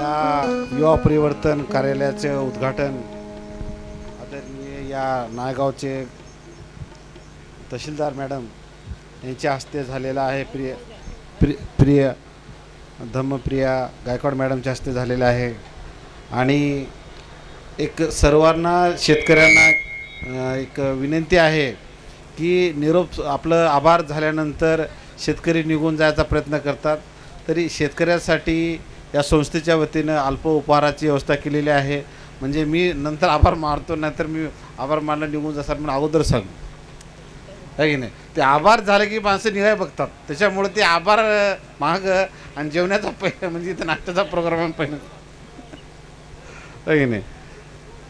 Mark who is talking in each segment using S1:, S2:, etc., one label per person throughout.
S1: या युवा परिवर्तन कार्यालयाचे उद्घाटन आदरणीय या नायगावचे तहसीलदार मॅडम यांच्या हस्ते झालेलं आहे. प्रिय प्रिय प्रिय धम्मप्रिया गायकवाड मॅडमच्या हस्ते झालेलं आहे. आणि एक सर्वांना शेतकऱ्यांना एक विनंती आहे की निरोप आपलं आभार झाल्यानंतर शेतकरी निघून जायचा प्रयत्न करतात. तरी शेतकऱ्यासाठी या संस्थेच्या वतीनं अल्प उपहाराची व्यवस्था केलेली आहे. म्हणजे मी नंतर आभार मानतो नाहीतर मी आभार मानला निघून जाणार म्हणून अगोदर सांगू. आहे की नाही? ते आभार झालं की माणसं निघाय बघतात. त्याच्यामुळे ते आभार महाग माग आणि जेवणाचा पहिलं म्हणजे इथं नाश्त्याचा प्रोग्राम पहिलं. आहे की नाही?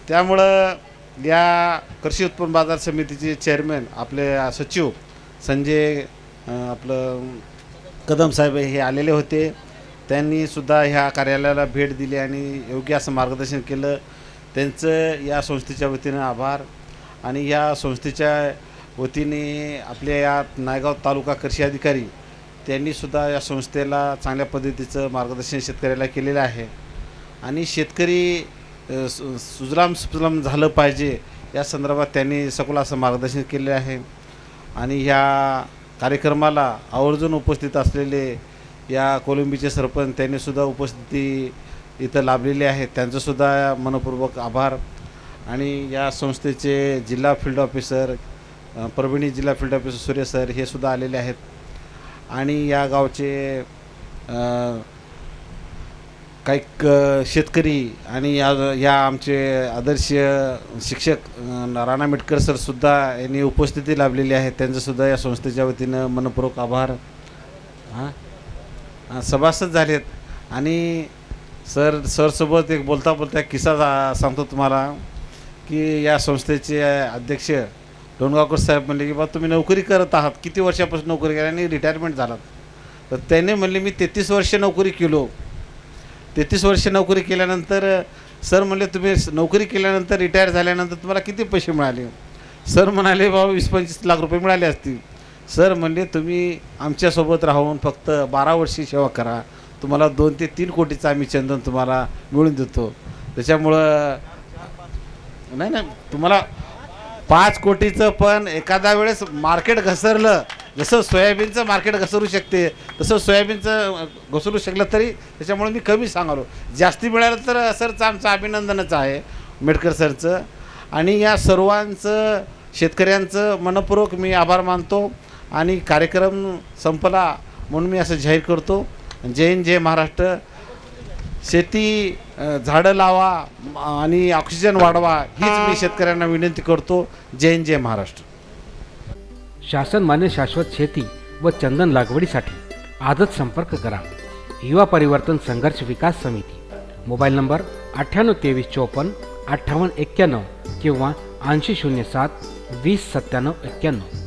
S1: त्यामुळं या कृषी उत्पन्न बाजार समितीचे चेअरमॅन आपले सचिव संजय आपलं कदम साहेब हे आलेले होते. त्यांनी सुद्धा ह्या कार्यालयाला भेट दिली आणि योग्य असं मार्गदर्शन केलं. त्यांचं या संस्थेच्या वतीनं आभार. आणि या संस्थेच्या वतीने आपल्या या नायगाव तालुका कृषी अधिकारी त्यांनी सुद्धा या संस्थेला चांगल्या पद्धतीचं मार्गदर्शन शेतकऱ्याला केलेलं आहे. आणि शेतकरी सुजलाम सु सुजलाम झालं पाहिजे या संदर्भात त्यांनी सखोल असं मार्गदर्शन केले आहे. आणि ह्या कार्यक्रमाला आवर्जून उपस्थित असलेले या कोलंबीचे सरपंच त्यांनीसुद्धा उपस्थिती इथं लाभलेली आहे. त्यांचंसुद्धा मनपूर्वक आभार. आणि या संस्थेचे जिल्हा फील्ड ऑफिसर परभणी जिल्हा फील्ड ऑफिसर सूर्य सर हे सुद्धा आलेले आहेत. आणि या गावचे काही क शेतकरी आणि या या आमचे आदर्श शिक्षक राणा मेटकर सरसुद्धा यांनी उपस्थिती लाभलेली आहे. त्यांचंसुद्धा या संस्थेच्या वतीनं मनपूर्वक आभार. हां, सभासद झालेत. आणि सर सरसोबत एक बोलता बोलता एक किस्सा जा- सांगतो तुम्हाला की या संस्थेचे अध्यक्ष डोणगावकर साहेब म्हणले की बा तुम्ही नोकरी करत आहात. किती वर्षापासून नोकरी केली आणि रिटायरमेंट झालात. तर त्याने म्हणले मी तेहतीस वर्ष नोकरी केलो. तेहतीस वर्ष नोकरी केल्यानंतर सर म्हणले तुम्ही नोकरी केल्यानंतर रिटायर झाल्यानंतर तुम्हाला किती पैसे मिळाले? सर म्हणाले बाबा वीस पंचवीस लाख रुपये मिळाले असतील. सर म्हणले तुम्ही आमच्यासोबत राहून फक्त बारा वर्षी सेवा करा. तुम्हाला दोन ते तीन कोटीचं आम्ही चंदन तुम्हाला मिळून देतो. त्याच्यामुळं नाही नाही तुम्हाला पाच कोटीचं पण एखाद्या वेळेस मार्केट घसरलं जसं सोयाबीनचं मार्केट घसरू शकते तसं सोयाबीनचं घसरू शकलं तरी त्याच्यामुळे मी कमी सांगालो. जास्ती मिळालं तर सरचं आमचं अभिनंदनच आहे मेडकर सरचं. आणि या सर्वांचं शेतकऱ्यांचं मनपूर्वक मी आभार मानतो. आणि कार्यक्रम संपला म्हणून मी असं जाहीर करतो. जय हिंद जय महाराष्ट्र. शेती झाडं लावा आणि ऑक्सिजन वाढवा हीच मी शेतकऱ्यांना विनंती करतो. जय हिंद जय महाराष्ट्र.
S2: शासन मान्य शाश्वत शेती व चंदन लागवडीसाठी आजच संपर्क करा. युवा परिवर्तन संघर्ष विकास समिती. मोबाईल नंबर अठ्ठ्याण्णव तेवीस चोपन्न अठ्ठावन्न एक्क्याण्णव किंवा ऐंशी शून्य सात वीस सत्त्याण्णव एक्क्याण्णव.